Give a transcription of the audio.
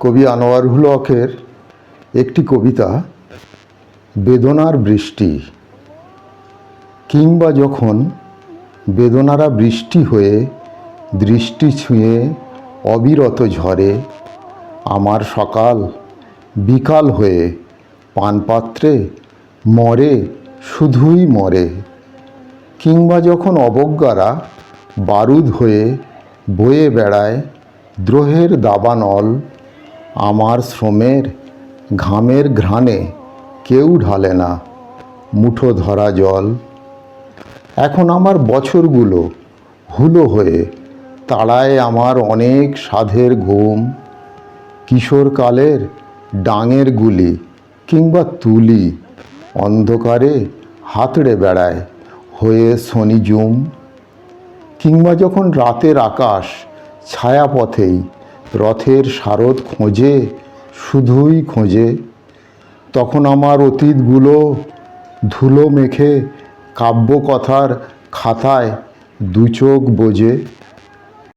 কবি আনোয়ারুল হকের একটি কবিতা, বেদনার বৃষ্টি। কিংবা যখন বেদনারা বৃষ্টি হয়ে দৃষ্টি ছুঁয়ে অবিরত ঝরে, আমার সকাল বিকাল হয়ে পানপাত্রে মরে, শুধুই মরে। কিংবা যখন অবজ্ঞারা বারুদ হয়ে বয়ে বেড়ায় দ্রোহের দাবানল আমার শ্রমের ঘামের ঘ্রাণে কেউ ঢালে না, মুঠো ধরা জল। এখন আমার বছরগুলো হুলো হয়ে তাড়ায় আমার অনেক সাধের ঘুম। কিশোরকালের ডাঙের গুলি কিংবা তুলি অন্ধকারে হাতড়ে বেড়ায় হয়ে শনি জুম। কিংবা যখন রাতের আকাশ ছায়াপথেই রথের শারদ খোঁজে, শুধুই খোঁজে। তখন আমার অতীতগুলো ধুলো মেখে কাব্যকথার খাতায় দু চোখ বোঝে।